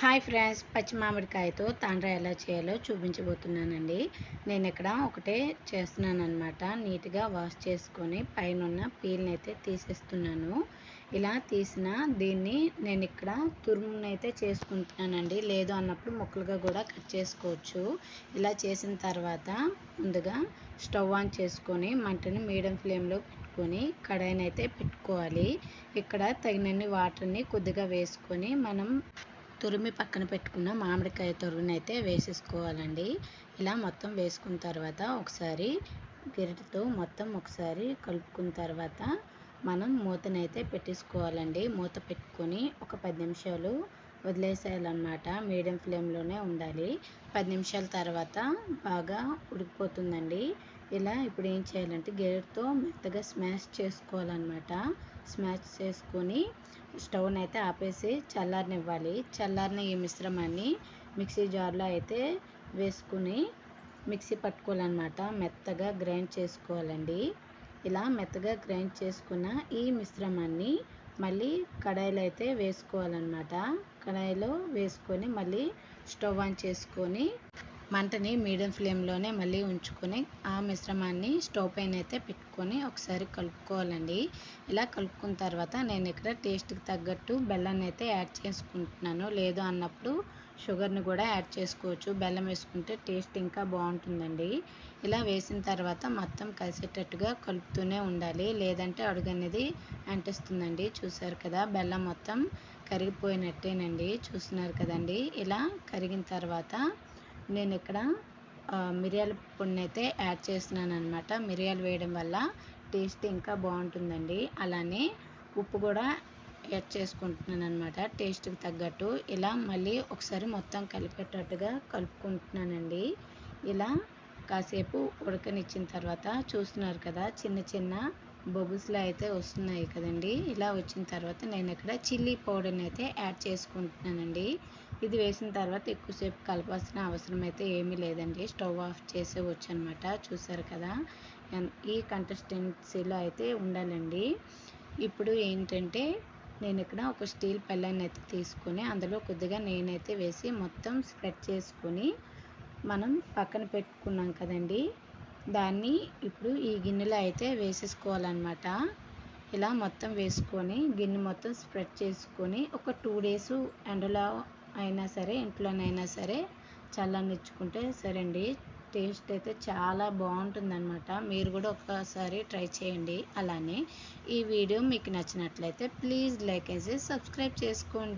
Hi friends పచ్చి మామిడికాయతో తాండ్ర ఎలా చేయాలో చూపించబోతున్నానండి. నేను ఇక్కడ ఒకటే చేస్తున్నాను అనమాట నీట్గా వాష్ చేసుకొని పైన ఉన్న పీల్ని అయితే తీసేస్తున్నాను. ఇలా తీసిన దీన్ని నేను ఇక్కడ తురుమునైతే చేసుకుంటున్నానండి. లేదు అన్నప్పుడు ముక్కలుగా కూడా కట్ చేసుకోవచ్చు. ఇలా చేసిన తర్వాత ముందుగా స్టవ్ ఆన్ చేసుకొని మంటని మీడియం ఫ్లేమ్లో పెట్టుకొని కడాయిని అయితే పెట్టుకోవాలి. ఇక్కడ తగినన్ని వాటర్ని కొద్దిగా వేసుకొని మనం తురిమి పక్కన పెట్టుకున్న మామిడికాయ తురుముని అయితే వేసేసుకోవాలండి. ఇలా మొత్తం వేసుకున్న తర్వాత ఒకసారి గరిటతో మొత్తం ఒకసారి కలుపుకున్న తర్వాత మనం మూతనైతే పెట్టేసుకోవాలండి. మూత పెట్టుకొని ఒక పది నిమిషాలు వదిలేసేయాలన్నమాట. మీడియం ఫ్లేమ్లోనే ఉండాలి. పది నిమిషాల తర్వాత బాగా ఉడికిపోతుందండి. ఇలా ఇప్పుడు ఏం చేయాలంటే గేరుతో మెత్తగా స్మాష్ చేసుకోవాలన్నమాట. స్మాష్ చేసుకొని స్టవ్ని అయితే ఆపేసి చల్లారనివ్వాలి. చల్లారిన ఈ మిశ్రమాన్ని మిక్సీ జార్లో అయితే వేసుకుని మిక్సీ పట్టుకోవాలన్నమాట. మెత్తగా గ్రైండ్ చేసుకోవాలండి. ఇలా మెత్తగా గ్రైండ్ చేసుకున్న ఈ మిశ్రమాన్ని మళ్ళీ కడాయిలో అయితే వేసుకోవాలన్నమాట. కడాయిలో వేసుకొని మళ్ళీ స్టవ్ ఆన్ చేసుకొని మంటని మీడియం ఫ్లేమ్లోనే మళ్ళీ ఉంచుకొని ఆ మిశ్రమాన్ని స్టవ్ పైన అయితే పెట్టుకొని ఒకసారి కలుపుకోవాలండి. ఇలా కలుపుకున్న తర్వాత నేను ఇక్కడ టేస్ట్కి తగ్గట్టు బెల్లాన్ని అయితే యాడ్ చేసుకుంటున్నాను. లేదు అన్నప్పుడు షుగర్ని కూడా యాడ్ చేసుకోవచ్చు. బెల్లం వేసుకుంటే టేస్ట్ ఇంకా బాగుంటుందండి. ఇలా వేసిన తర్వాత మొత్తం కలిసేటట్టుగా కలుపుతూనే ఉండాలి. లేదంటే అడుగు అనేది అంటిస్తుందండి. చూసారు కదా బెల్లం మొత్తం కరిగిపోయినట్టేనండి. చూస్తున్నారు కదండి. ఇలా కరిగిన తర్వాత నేను ఇక్కడ మిరియాల పొడిని అయితే యాడ్ చేస్తున్నాను అనమాట మిరియాలు వేయడం వల్ల టేస్ట్ ఇంకా బాగుంటుందండి. అలానే ఉప్పు కూడా యాడ్ చేసుకుంటున్నాను అనమాట టేస్ట్కి తగ్గట్టు. ఇలా మళ్ళీ ఒకసారి మొత్తం కలిపేటట్టుగా కలుపుకుంటున్నానండి. ఇలా కాసేపు ఉడకనిచ్చిన తర్వాత చూస్తున్నారు కదా చిన్న చిన్న బబుల్స్లో అయితే వస్తున్నాయి కదండి. ఇలా వచ్చిన తర్వాత నేను ఇక్కడ చిల్లీ పౌడర్ని అయితే యాడ్ చేసుకుంటున్నానండి. ఇది వేసిన తర్వాత ఎక్కువసేపు కలపాల్సిన అవసరం అయితే ఏమీ లేదండి. స్టవ్ ఆఫ్ చేసేవచ్చు అనమాట చూసారు కదా? ఈ కంటెస్టెన్సీలో అయితే ఉండాలండి. ఇప్పుడు ఏంటంటే నేను ఇక్కడ ఒక స్టీల్ పళ్ళని అయితే తీసుకొని అందులో కొద్దిగా నేనైతే వేసి మొత్తం స్ప్రెడ్ చేసుకొని మనం పక్కన పెట్టుకున్నాం కదండి. దాన్ని ఇప్పుడు ఈ గిన్నెలో అయితే వేసేసుకోవాలన్నమాట. ఇలా మొత్తం వేసుకొని గిన్నె మొత్తం స్ప్రెడ్ చేసుకొని ఒక టూ డేస్ ఎండలో అయినా సరే ఇంట్లోనైనా సరే చల్లనిచ్చుకుంటే సరే అండి టేస్ట్ అయితే చాలా బాగుంటుందన్నమాట. మీరు కూడా ఒకసారి ట్రై చేయండి అలానే. ఈ వీడియో మీకు నచ్చినట్లయితే ప్లీజ్ లైక్ చేసి సబ్స్క్రైబ్ చేసుకోండి.